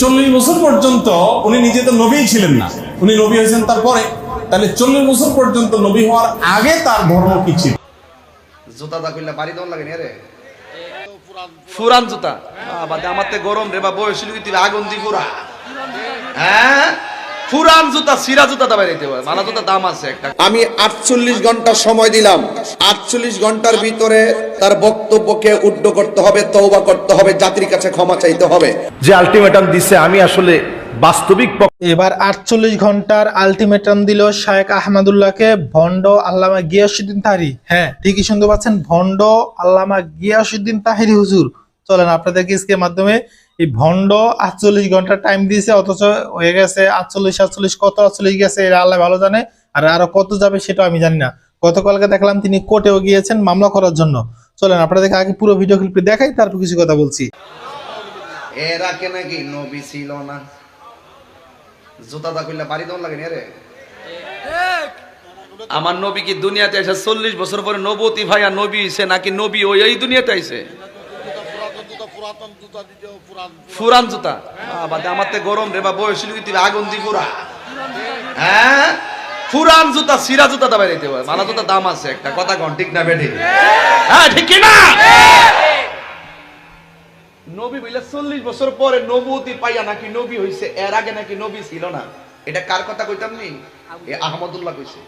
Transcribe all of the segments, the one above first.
চল্লিশ বছর পর্যন্ত উনি নিজে তো নবী ছিলেন না। উনি নবী হয়েছেন তারপরে। তাহলে চল্লিশ বছর পর্যন্ত নবী হওয়ার আগে তার ধর্ম কি ছিল? জুতা দা কইলা বাড়ি দন লাগে রে? ফুরান জুতা। বাদে আমার তে গরম রে বা বয়স আগুন দি পুরা। হ্যাঁ? ফুরান জুতা সিরা জুতা দাবাই দিতে মালা জুতা দাম আছে একটা। আমি আটচল্লিশ ঘণ্টা সময় দিলাম। আটচল্লিশ ঘণ্টার ভিতরে তার বক্তব্যকে উড্ড করতে হবে তৌবা করতে হবে জাতির কাছে ক্ষমা চাইতে হবে। যে আলটিমেটাম দিছে আমি আসলে বাস্তবিক এবার আটচল্লিশ ঘণ্টার আলটিমেটাম দিল শায়েক আহমদুল্লাহকে ভণ্ড আল্লামা গিয়াসুদ্দিন তাহারি। হ্যাঁ ঠিকই শুনতে পাচ্ছেন ভণ্ড আল্লামা গিয়াসুদ্দিন তাহিরি হুজুর। চলেন, আপনাদেরকে স্কের মাধ্যমে এই ভণ্ড আটচল্লিশ ঘণ্টা টাইম দিয়েছে, অথচ হয়ে গেছে আটচল্লিশ আটচল্লিশ কত আটচল্লিশ গেছে, এরা আল্লাহ ভালো জানে, আর আরও কত যাবে সেটা আমি জানি না। গতকালকে দেখলাম তিনি কোর্টেও গিয়েছেন মামলা করার জন্য। চলেন, আপনাদেরকে আগে পুরো ভিডিও ক্লিপটি দেখাই, তারপর কিছু কথা বলছি। আমার নবী কি দুনিয়াতে এসে চল্লিশ বছর পরে নবতী ভাইয়া নবী হইছে নাকি নবী ওই দুনিয়াতে আইছে? জুতা বাদে আমার তে গরম রে, বা তুই আগুন দি পুরা। হ্যাঁ? জুতা, সিরা জুতা দাবাই দিতে মালা জুতা দাম আছে একটা, কথা কন, ঠিক না হ্যাঁ ঠিক না নবী বইলে চল্লিশ বছর পরে নবুতি পাইয়া নাকি নবী হইছে, এর আগে নাকি নবী ছিল না? এটা কার কথা কইতাম নি? আহমদুল্লাহ কইছে।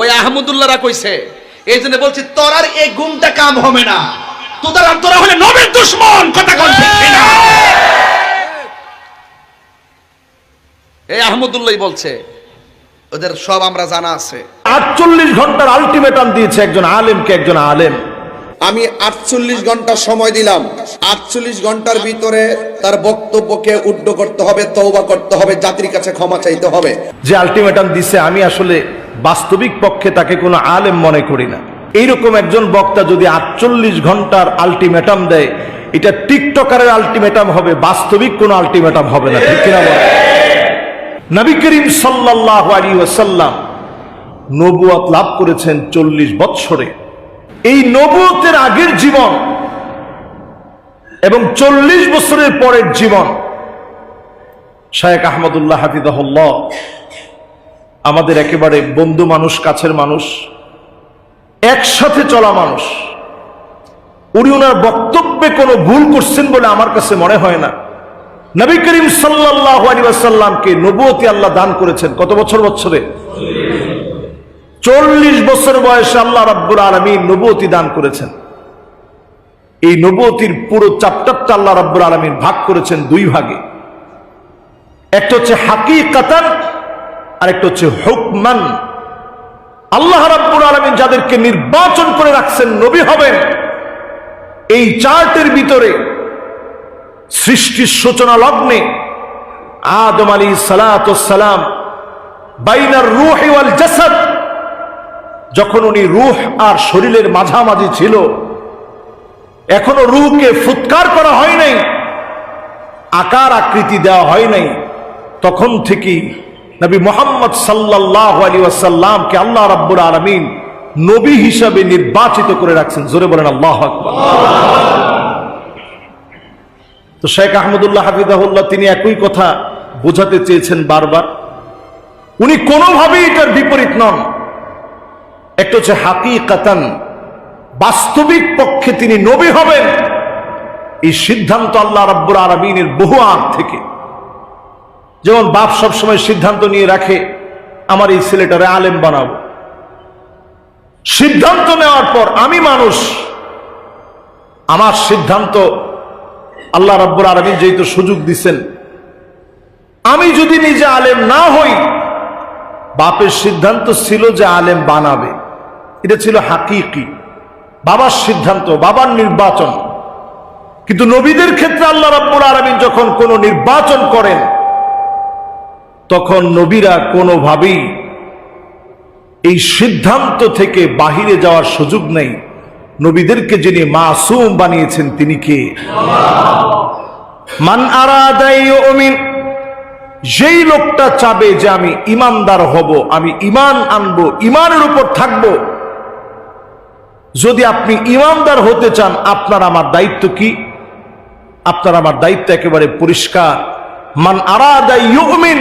ওই আহমদুল্লাহরা কইছে এই জন্য বলছি তোর আর এই গুমটা কাম হবে না। তোদের আর তোরা হলে নবীর দুশ্মন কথা কন না এই আহমদুল্লাহ বলছে ওদের সব আমরা জানা আছে। আটচল্লিশ ঘণ্টার আলটিমেটাম দিয়েছে একজন আলেমকে একজন আলেম। আমি আটচল্লিশ ঘণ্টা সময় দিলাম। আটচল্লিশ ঘণ্টার ভিতরে তার বক্তব্যকে উড্ড করতে হবে তৌবা করতে হবে জাতির কাছে ক্ষমা চাইতে হবে। যে আলটিমেটাম দিছে আমি আসলে বাস্তবিক পক্ষে তাকে কোনো আলেম মনে করি না। এইরকম একজন বক্তা যদি আটচল্লিশ ঘণ্টার আলটিমেটাম দেয়, এটা টিকটকারের আলটিমেটাম হবে, বাস্তবিক কোনো আলটিমেটাম হবে না, ঠিক কিনা? নবী করিম সাল্লাহ নবুয়াত লাভ করেছেন চল্লিশ বৎসরে এই নবুয়তের আগের জীবন এবং চল্লিশ বছরের পরের জীবন শায়েক আহমদুল্লাহ হাফিদাহুল্লাহ আমাদের একেবারে বন্ধু মানুষ, কাছের মানুষ একসাথে চলা মানুষ। উনি ওনার বক্তব্যে কোনো ভুল করছেন বলে আমার কাছে মনে হয় না। নবী করিম সাল্লাহ আলী আসাল্লামকে নবুয়তি আল্লাহ দান করেছেন। কত বছর বছরে? চল্লিশ বছর বয়সে আল্লাহ রাব্বুল আলমী নবুয়তি দান করেছেন। এই নবুয়তির পুরো চাপ্টারটা আল্লাহ রাব্বুল আলমীর ভাগ করেছেন দুই ভাগে। একটা হচ্ছে হাকি কাতান আর একটা হচ্ছে হুকমান। আল্লাহ রাব্বুল আলমী যাদেরকে নির্বাচন করে রাখছেন নবী হবেন, এই চার্টের ভিতরে সৃষ্টির সূচনা লগ্নে আদম আলী সালাম বাইনার রুহ ওয়াল জাসাদ, যখন উনি রুহ আর শরীরের মাঝামাঝি ছিল, এখনও রুহকে ফুৎকার করা হয় নাই, আকার আকৃতি দেওয়া হয় নাই, তখন থেকেই নবী মোহাম্মদ সাল্লাহ আলী ওয়াসাল্লামকে আল্লাহ রাব্বুল আলমিন নবী হিসাবে নির্বাচিত করে রাখছেন। জোরে বলেন, আল্লাহ তো শেখ আহমদুল্লাহ হাফিদাহুল্লাহ তিনি একই কথা বোঝাতে চেয়েছেন বারবার। উনি কোনোভাবেই এটার বিপরীত নন। একটা হচ্ছে হাকি কাতান বাস্তবিক পক্ষে তিনি নবী হবেন। এই সিদ্ধান্ত আল্লাহ রব্বুর আরবিনের বহু আগ থেকে। যেমন বাপ সবসময় সিদ্ধান্ত নিয়ে রাখে, আমার এই ছেলেটারে আলেম বানাবো। সিদ্ধান্ত নেওয়ার পর আমি মানুষ, আমার সিদ্ধান্ত আল্লাহ রাব্বুর আলমিন যেহেতু সুযোগ দিচ্ছেন আমি যদি নিজে আলেম না হই, বাপের সিদ্ধান্ত ছিল যে আলেম বানাবে। এটা ছিল হাকিকি, বাবার সিদ্ধান্ত, বাবার নির্বাচন। কিন্তু নবীদের ক্ষেত্রে আল্লাহ রাব্বুল আলমিন যখন কোনো নির্বাচন করেন তখন নবীরা কোনোভাবেই এই সিদ্ধান্ত থেকে বাহিরে যাওয়ার সুযোগ নেই। নবীদেরকে যিনি মাসুম বানিয়েছেন, তিনি কে? মান আরাদাই উমিন, যেই লোকটা চাবে যে আমি ইমানদার হব, আমি ইমান আনব ইমানের উপর থাকব। যদি আপনি ইমানদার হতে চান, আপনার আমার দায়িত্ব কি? আপনার আমার দায়িত্ব একেবারে পরিষ্কার। মান আরাদা ইউমিন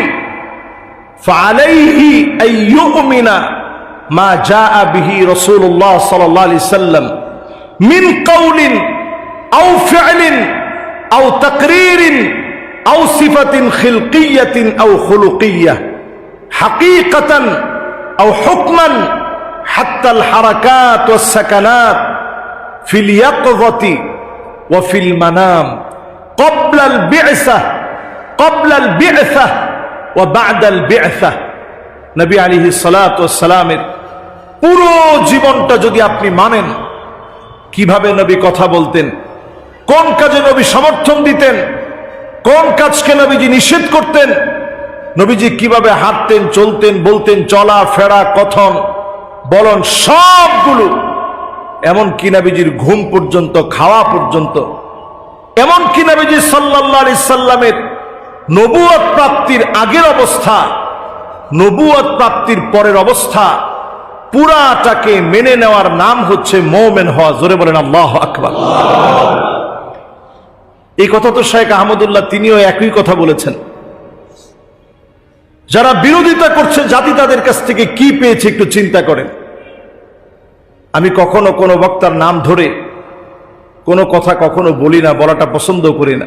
فعليه أن يؤمن ما جاء به رسول الله صلى الله عليه وسلم من قول أو فعل أو تقرير أو صفة خلقية أو خلقية حقيقة أو حكما حتى الحركات والسكنات في اليقظة وفي المنام قبل البعثة قبل البعثة ও বাদাল বেআসা, নবী আলিহি সালাতামের পুরো জীবনটা যদি আপনি মানেন, কীভাবে নবী কথা বলতেন, কোন কাজে নবী সমর্থন দিতেন, কোন কাজকে নবীজি নিষেধ করতেন, নবীজি কীভাবে হাঁটতেন, চলতেন, বলতেন, চলা, ফেরা, কথন, বলন, সবগুলো এমন কি নাবিজির ঘুম পর্যন্ত, খাওয়া পর্যন্ত এমন কি নাবিজি সাল্লাহ আলি সাল্লামের নবুয়ত প্রাপ্তির আগের অবস্থা নবুয়ত প্রাপ্তির পরের অবস্থা, পুরাটাকে মেনে নেওয়ার নাম হচ্ছে মৌমেন হওয়া। জোরে বলেন, আল্লাহ আকবার। এই কথা তো শেখ আহমদুল্লাহ তিনিও একই কথা বলেছেন। যারা বিরোধিতা করছে, জাতি তাদের কাছ থেকে কি পেয়েছে একটু চিন্তা করেন। আমি কখনো কোনো বক্তার নাম ধরে কোনো কথা কখনো বলি না, বলাটা পছন্দ করি না।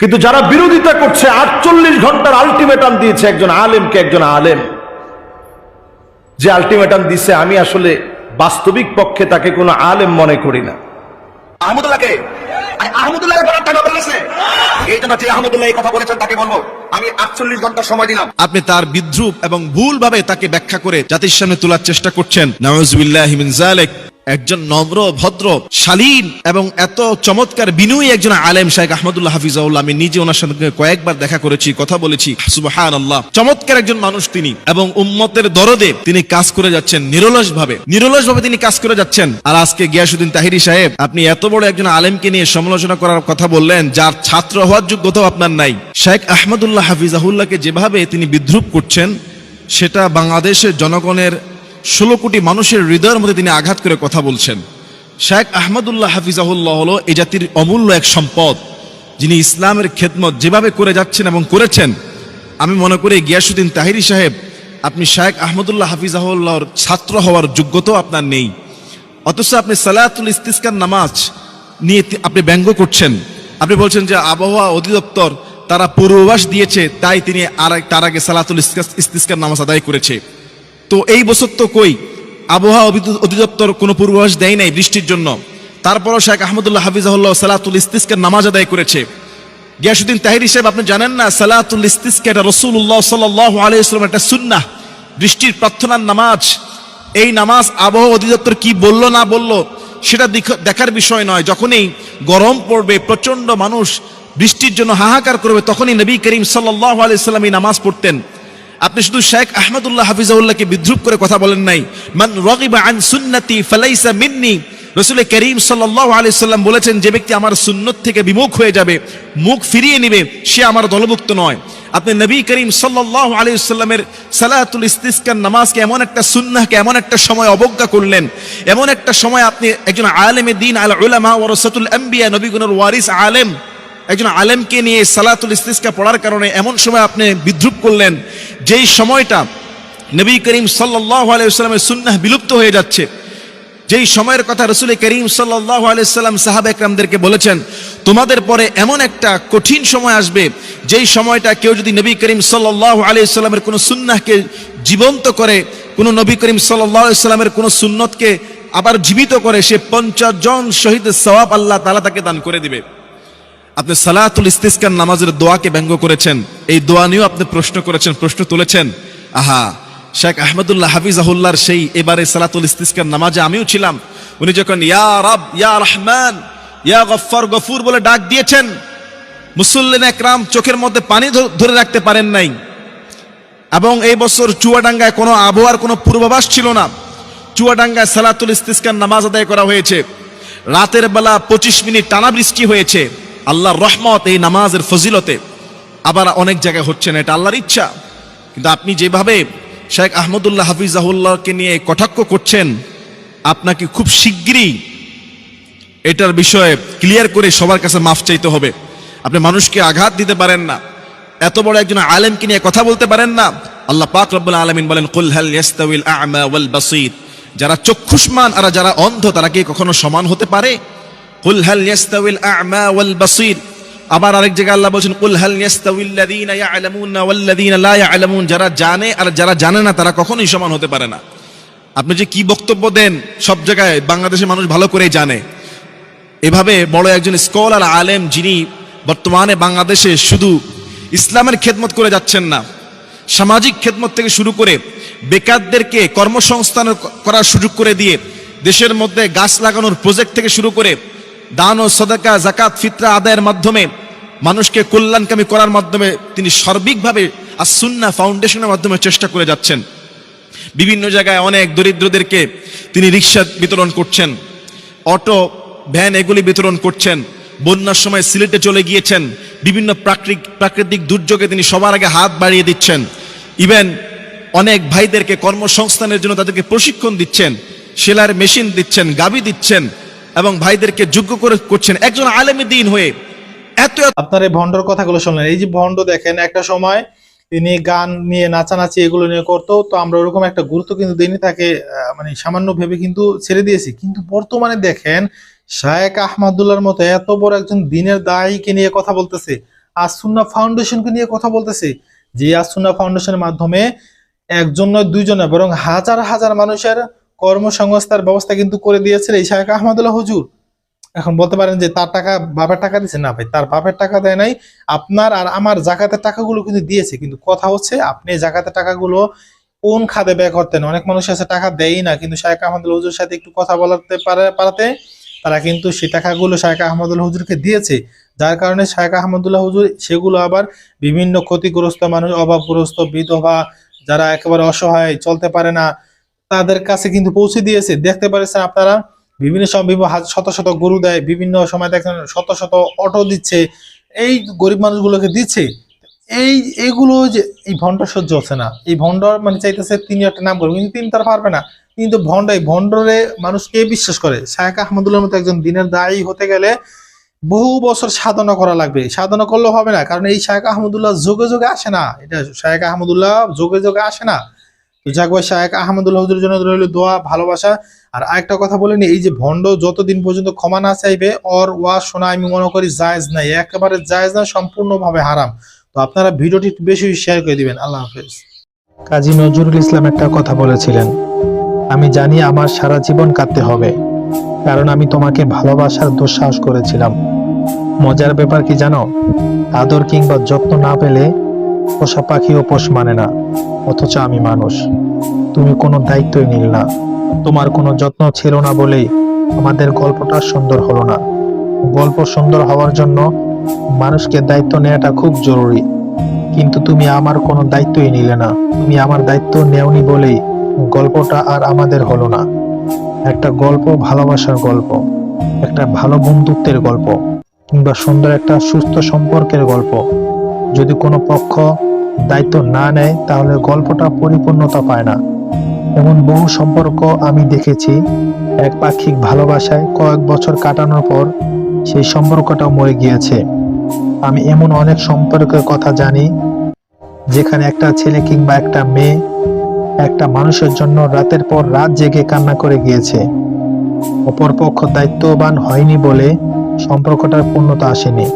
কিন্তু যারা বিরোধিতা করছে আটচল্লিশ ঘণ্টার আলটিমেটাম দিয়েছে একজন আলেমকে একজন আলেম। যে আলটিমেটাম দিছে আমি আসলে বাস্তবিক পক্ষে তাকে কোনো আলেম মনে করি না। আহমদুল্লাহকে? আর আহমদুল্লাহকে বলার টাকা আপনার আছে? এই জন্য যে আহমদুল্লাহ এই কথা বলেছেন তাকে বলব। আমি আটচল্লিশ ঘণ্টা সময় দিলাম। আপনি তার বিদ্রুপ এবং ভুলভাবে তাকে ব্যাখ্যা করে জাতির সামনে তোলার চেষ্টা করছেন। মিন জালেক একজন নম্র, ভদ্র, শালীন এবং এত চমৎকার বিনয়ী একজন আলেম শাহেখ আহমদুল্লাহ হাফিজাউল্লাহ। আমি নিজে ওনার সঙ্গে কয়েকবার দেখা করেছি, কথা বলেছি। সুবাহান আল্লাহ চমৎকার একজন মানুষ তিনি এবং উম্মতের দরদে তিনি কাজ করে যাচ্ছেন নিরলস ভাবে নিরলস ভাবে তিনি কাজ করে যাচ্ছেন। আর আজকে গিয়াসুদ্দিন তাহিরি সাহেব, আপনি এত বড় একজন আলেমকে নিয়ে সমালোচনা করার কথা বললেন, যার ছাত্র হওয়ার যোগ্যতাও আপনার নাই। শেখ আহমদুল্লাহ হাফিজাহুল্লাহকে যেভাবে তিনি বিদ্রুপ করছেন, সেটা বাংলাদেশের জনগণের ষোলো কোটি মানুষের হৃদয়ের মধ্যে তিনি আঘাত করে কথা বলছেন। শেখ আহমদুল্লাহ হাফিজাহুল্লাহ হলো এই জাতির অমূল্য এক সম্পদ, যিনি ইসলামের খেদমত যেভাবে করে যাচ্ছেন এবং করেছেন। আমি মনে করি গিয়াসুদ্দিন তাহিরি সাহেব, আপনি শেখ আহমদুল্লাহ হাফিজাহুল্লাহর ছাত্র হওয়ার যোগ্যতাও আপনার নেই। অথচ আপনি সালাতুল ইস্তিস্কার নামাজ নিয়ে আপনি ব্যঙ্গ করছেন। আপনি বলছেন যে আবহাওয়া অধিদপ্তর তারা পূর্বাভাস দিয়েছে, তাই তিনি আর তার আগে সালাতুল ইস্তিস- ইস্তিস্কার নামাজ আদায় করেছে। তো এই বছর তো কই, আবহাওয়া অধিদপ্তর কোনো পূর্বাভাস দেয় নাই বৃষ্টির জন্য। তারপরও শেখ আহমদুল্লাহ হাফিজাহুল্লাহ সালাতুল ইস্তিস্কার নামাজ আদায় করেছে। গিয়াসুদ্দিন তাহির সাহেব, আপনি জানেন না, সালাতুল ইস্তিস্কা এটা রসুল্লাহ সাল্লাহ আলাইসলাম একটা সুন্নাহ। বৃষ্টির প্রার্থনার নামাজ। এই নামাজ আবহাওয়া অধিদপ্তর কি বলল না বলল, সেটা দেখ- দেখার বিষয় নয়। যখনই গরম পড়বে প্রচণ্ড মানুষ বৃষ্টির জন্য হাহাকার করবে, তখনই নবী করিম সাল্লাহ আলাইসাল্লাম এই নামাজ পড়তেন। আপনি শুধু শেখ আহমদুল্লাহ হাফিজাউল্লাহকে বিদ্রুপ করে কথা বলেন নাই। মান রগিবা আন সুন্নতি ফালাইসা মিন্নি। রসুল করিম সাল্লাহ আলাইসাল্লাম বলেছেন, যে ব্যক্তি আমার সুন্নত থেকে বিমুখ হয়ে যাবে, মুখ ফিরিয়ে নেবে, সে আমার দলভুক্ত নয়। আপনি নবী করিম সাল্লাহ আলাইসাল্লামের সালাতুল ইস্তিস্কার নামাজকে এমন একটা সুন্নাহকে এমন একটা সময় অবজ্ঞা করলেন। এমন একটা সময় আপনি একজন আলেমে দিন আল উলামা ওরসাতুল আম্বিয়া নবীগুনের ওয়ারিস আলেম একজন আলেমকে নিয়ে সালাতুল ইস্তিস্কা পড়ার কারণে এমন সময় আপনি বিদ্রুপ করলেন, যেই সময়টা নবী করিম সাল্লাহ আলাইসাল্লামের সুন্নাহ বিলুপ্ত হয়ে যাচ্ছে, যেই সময়ের কথা রসুল করিম সাল্লাহ আলাইসাল্লাম সাহাব একরামদেরকে বলেছেন, তোমাদের পরে এমন একটা কঠিন সময় আসবে, যেই সময়টা কেউ যদি নবী করিম সাল্লাহ আলাইসাল্লামের কোনো সুন্নাহকে জীবন্ত করে, কোনো নবী করিম সাল্লাহ আলাইসাল্লামের কোনো সুন্নতকে আবার জীবিত করে, সে পঞ্চাশ জন শহীদের সওয়াব আল্লাহ তালা তাকে দান করে দিবে। আপনি সালাতুল ইস্তিস্কার নামাজের দোয়াকে ব্যঙ্গ করেছেন। এই দোয়া নিয়েও আপনি প্রশ্ন করেছেন, প্রশ্ন তুলেছেন। আহা, শেখ আহমদুল্লাহ হাফিজাহুল্লাহর সেই এবারে সালাতুল ইস্তিস্কার নামাজে আমিও ছিলাম। উনি যখন ইয়া রব, ইয়া রহমান, ইয়া গফফার গফুর বলে ডাক দিয়েছেন, মুসল্লিন একরাম চোখের মধ্যে পানি ধরে রাখতে পারেন নাই। এবং এই বছর চুয়াডাঙ্গায় কোনো আবহাওয়ার কোনো পূর্বাভাস ছিল না। চুয়াডাঙ্গায় সালাতুল ইস্তিস্কার নামাজ আদায় করা হয়েছে। রাতের বেলা পঁচিশ মিনিট টানা বৃষ্টি হয়েছে। আল্লাহর রহমত এই নামাজের ফজিলতে। আবার অনেক জায়গায় হচ্ছে না, এটা আল্লাহর ইচ্ছা। কিন্তু আপনি যেভাবে শেখ আহমদুল্লাহ হাফিজাহুল্লাহকে নিয়ে কটাক্ষ করছেন, আপনাকে খুব শিগগিরই এটার বিষয়ে ক্লিয়ার করে সবার কাছে মাফ চাইতে হবে। আপনি মানুষকে আঘাত দিতে পারেন না। এত বড় একজন আলেমকে নিয়ে কথা বলতে পারেন না। আল্লাহ পাক রব্বুল আলামিন বলেন, কুল হাল ইয়াস্তাউিল আ'মা ওয়াল বাসীর? যারা চক্ষুষ্মান আর যারা অন্ধ, তারা কি কখনো সমান হতে পারে? কুল হাল ইয়াস্তাউিল আ'মা ওয়াল বাসীর। আবার আরেক জায়গায় আল্লাহ বলছেন, কুল হাল ইয়াস্তাউিল লাযীনা ইয়া'লামুনা ওয়াল লাযীনা লা ইয়া'লামুন। যারা জানে আর যারা জানে না, তারা কখনোই সমান হতে পারে না। আপনি যে কি বক্তব্য দেন, সব জায়গায় বাংলাদেশের মানুষ ভালো করে জানে। এভাবে বড় একজন স্কলার, আলেম যিনি বর্তমানে বাংলাদেশে শুধু ইসলামের খেদমত করে যাচ্ছেন না, সামাজিক খেদমত থেকে শুরু করে বেকারদেরকে কর্মসংস্থান করার সুযোগ করে দিয়ে দেশের মধ্যে গাছ লাগানোর প্রজেক্ট থেকে শুরু করে দান ও সদাকা জাকাত ফিতরা আদায়ের মাধ্যমে মানুষকে কল্যাণকামী করার মাধ্যমে তিনি সার্বিকভাবে আসুন্না ফাউন্ডেশনের মাধ্যমে চেষ্টা করে যাচ্ছেন। বিভিন্ন জায়গায় অনেক দরিদ্রদেরকে তিনি রিক্সা বিতরণ করছেন, অটো, ভ্যান এগুলি বিতরণ করছেন, বন্যার সময় সিলেটে চলে গিয়েছেন, বিভিন্ন প্রাকৃতিক প্রাকৃতিক দুর্যোগে তিনি সবার আগে হাত বাড়িয়ে দিচ্ছেন। ইভেন অনেক ভাইদেরকে কর্মসংস্থানের জন্য তাদেরকে প্রশিক্ষণ দিচ্ছেন সেলার মেশিন দিচ্ছেন, গাবি দিচ্ছেন এবং ভাইদেরকে যোগ্য করে করছেন। একজন আলেমী দিন হয়ে এত আপনার এই ভন্ডর কথাগুলো শুনলেন। এই যে ভন্ড দেখেন, একটা সময় তিনি গান নিয়ে নাচানাচি এগুলো নিয়ে করতো, তো আমরা ওরকম একটা গুরুত্ব কিন্তু দিনই তাকে মানে সামান্য ভেবে কিন্তু ছেড়ে দিয়েছি। কিন্তু বর্তমানে দেখেন, শায়েক আহমদুল্লাহর মতো এত বড় একজন দিনের দায়ীকে নিয়ে কথা বলতেছে আসুন্না ফাউন্ডেশনকে নিয়ে কথা বলতেছে, যে আসুন্না ফাউন্ডেশনের মাধ্যমে একজন নয়, দুইজন বরং হাজার হাজার মানুষের কর্মসংস্থার ব্যবস্থা কিন্তু করে দিয়েছে এই শায়েক আহমদুল্লাহ হুজুর। এখন বলতে পারেন যে তার টাকা বাপের টাকা দিচ্ছে না ভাই, তার বাপের টাকা দেয় নাই। আপনার আর আমার জাকাতের টাকাগুলো কিন্তু দিয়েছে। কিন্তু কথা হচ্ছে আপনি জাকাতের টাকাগুলো কোন খাদে ব্যয় করতেন? অনেক মানুষ আছে টাকা দেয়ই না। কিন্তু শায়েক আহমদুল হুজুর সাথে একটু কথা বলাতে পারে, পারাতে তারা কিন্তু সেই টাকাগুলো শায়েক আহমদুল হুজুরকে দিয়েছে। যার কারণে শায়েক আহমদুল্লাহ হুজুর সেগুলো আবার বিভিন্ন ক্ষতিগ্রস্ত মানুষ, অভাবগ্রস্ত বিধবা, যারা একেবারে অসহায়, চলতে পারে না। তাদের কাছে কিন্তু পৌঁছে দিয়েছে। দেখতে পারেছেন আপনারা, বিভিন্ন সময় শত শত গরু দেয়, বিভিন্ন সময় দেখেন শত শত অটো দিচ্ছে, এই গরিব মানুষগুলোকে দিচ্ছে। এই, এগুলো যে, এই ভণ্ড সহ্য হচ্ছে না। এই ভণ্ড মানে চাইতেছে তিনি একটা নাম করবে, কিন্তু তিনি তার পারবে না। কিন্তু ভণ্ড এই ভণ্ডরে মানুষ কে বিশ্বাস করে। শায়েক আহমদুল্লাহর মতো একজন দিনের দায়ী হতে গেলে বহু বছর সাধনা করা লাগবে। সাধনা করলেও হবে না, কারণ এই শায়েক আহমদুল্লাহ যোগে যোগে আসে না। এটা শায়েক আহমদুল্লাহ যোগে যোগে আসে না। ভাই, শায়েক আহমদুল্লাহ হুজুরের জন্য রইল দোয়া, ভালোবাসা। আর আরেকটা কথা বলে নি, এই যে ভণ্ড যতদিন পর্যন্ত ক্ষমা না চাইবে, অর ওয়া শোনা আমি মনে করি জায়েজ নাই, একেবারে জায়েজ না, সম্পূর্ণভাবে হারাম। তো আপনারা ভিডিওটি বেশি শেয়ার করে দিবেন, আল্লাহ হাফেজ। কাজী নজরুল ইসলাম একটা কথা বলেছিলেন, আমি জানি আমার সারা জীবন কাটতে হবে, কারণ আমি তোমাকে ভালোবাসার দুঃসাহস করেছিলাম। মজার ব্যাপার কি জানো? আদর কিংবা যত্ন না পেলে পোষা পাখিও পোষ মানে না। অথচ আমি মানুষ। তুমি কোনো দায়িত্বই নিল না। তোমার কোনো যত্ন ছিল না বলেই আমাদের গল্পটা সুন্দর হলো না। গল্প সুন্দর হওয়ার জন্য মানুষকে দায়িত্ব নেওয়াটা খুব জরুরি। কিন্তু তুমি আমার কোনো দায়িত্বই নিলে না। তুমি আমার দায়িত্ব নেওনি বলেই গল্পটা আর আমাদের হলো না। একটা গল্প ভালোবাসার গল্প, একটা ভালো বন্ধুত্বের গল্প, কিংবা সুন্দর একটা সুস্থ সম্পর্কের গল্প। যদি কোনো পক্ষ দায়িত্ব না নেয়, তাহলে গল্পটা পরিপূর্ণতা পায় না। এমন বহু সম্পর্ক আমি দেখেছি, এক পাক্ষিক ভালোবাসায় কয়েক বছর কাটানোর পর সেই সম্পর্কটাও মরে গিয়েছে। আমি এমন অনেক সম্পর্কের কথা জানি, যেখানে একটা ছেলে কিংবা একটা মেয়ে একটা মানুষের জন্য রাতের পর রাত জেগে কান্না করে গিয়েছে। অপরপক্ষ দায়িত্ববান হয়নি বলে সম্পর্কটার পূর্ণতা আসেনি।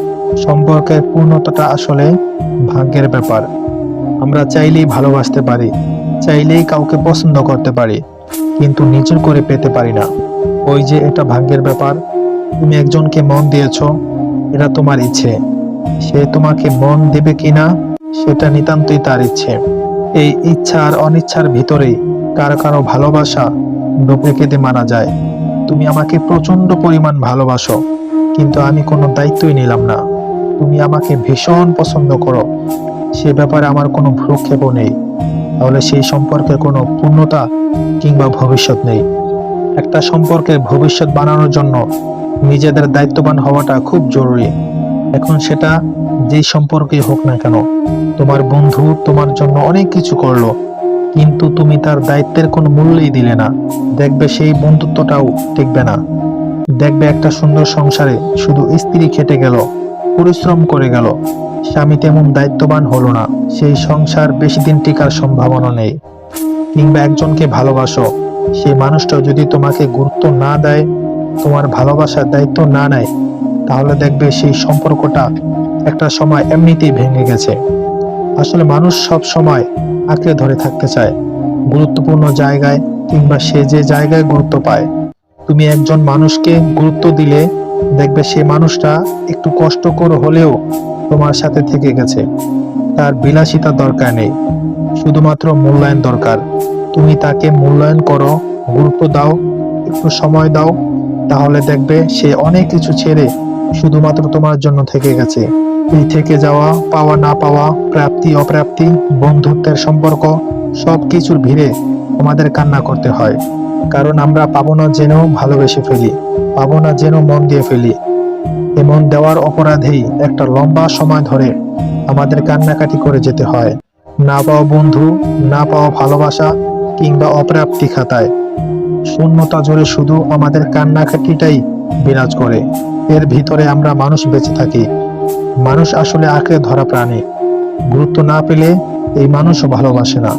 সম্পর্কের পূর্ণতাটা আসলে ভাগ্যের ব্যাপার। আমরা চাইলেই ভালোবাসতে পারি, চাইলেই কাউকে পছন্দ করতে পারি, কিন্তু নিজের করে পেতে পারি না। ওই যে এটা ভাগ্যের ব্যাপার, তুমি একজনকে মন দিয়েছ, এটা তোমার ইচ্ছে। সে তোমাকে মন দেবে কিনা, সেটা নিতান্তই তার ইচ্ছে। এই ইচ্ছা আর অনিচ্ছার ভিতরেই কারও কারও ভালোবাসা ডুবে কেঁদে মারা যায়। তুমি আমাকে প্রচণ্ড পরিমাণ ভালোবাসো, কিন্তু আমি কোনো দায়িত্বই নিলাম না। তুমি আমাকে ভীষণ পছন্দ করো সে ব্যাপারে আমার কোনো ভ্রুক্ষেপও নেই। তাহলে সেই সম্পর্কে কোনো পূর্ণতা কিংবা ভবিষ্যৎ নেই। একটা সম্পর্কে ভবিষ্যৎ বানানোর জন্য নিজেদের দায়িত্ববান হওয়াটা খুব জরুরি। এখন সেটা যেই সম্পর্কেই হোক না কেন, তোমার বন্ধু তোমার জন্য অনেক কিছু করল, কিন্তু তুমি তার দায়িত্বের কোনো মূল্যই দিলে না। দেখবে সেই বন্ধুত্বটাও টিকবে না। দেখবে একটা সুন্দর সংসারে শুধু স্ত্রী খেটে গেল, পরিশ্রম করে গেল স্বামী তেমন দায়িত্ববান হলো না। সেই সংসার বেশি দিন টিকার সম্ভাবনা নেই। কিংবা একজনকে ভালোবাসো। সেই মানুষটা যদি তোমাকে গুরুত্ব না দেয়, তোমার ভালোবাসার দায়িত্ব না নেয়, তাহলে দেখবে সেই সম্পর্কটা একটা সময় এমনিতেই ভেঙে গেছে। আসলে মানুষ সব সময় আঁকড়ে ধরে থাকতে চায়। গুরুত্বপূর্ণ জায়গায় কিংবা সে যে জায়গায় গুরুত্ব পায়। তুমি একজন মানুষকে গুরুত্ব দিলে দেখবে সে মানুষটা একটু কষ্টকর হলেও তোমার সাথে থেকে গেছে। তার বিলাসিতা দরকার নেই। শুধুমাত্র মূল্যায়ন দরকার। তুমি তাকে মূল্যায়ন করো, গুরুত্ব দাও, একটু সময় দাও, তাহলে দেখবে সে অনেক কিছু ছেড়ে শুধুমাত্র তোমার জন্য থেকে গেছে। এই থেকে যাওয়া, পাওয়া না পাওয়া, প্রাপ্তি, অপ্রাপ্তি, বন্ধুত্বের সম্পর্ক, সব কিছুর ভিড়ে আমাদের কান্না করতে হয়। কারণ আমরা পাবো না জেনেও ভালোবেসে ফেলি, পাবো না জেনেও মন দিয়ে ফেলি। এমন দেওয়ার অপরাধেই একটা লম্বা সময় ধরে আমাদের কান্নাকাটি করে যেতে হয়। না পাওয়া বন্ধু, না পাওয়া ভালোবাসা কিংবা অপ্রাপ্তি খাতায়। শূন্যতা জুড়ে শুধু আমাদের কান্নাকাটিটাই বিরাজ করে। এর ভিতরে আমরা মানুষ বেঁচে থাকি। মানুষ আসলে আঁকড়ে ধরা প্রাণী। গুরুত্ব না পেলে এই মানুষও ভালোবাসে না।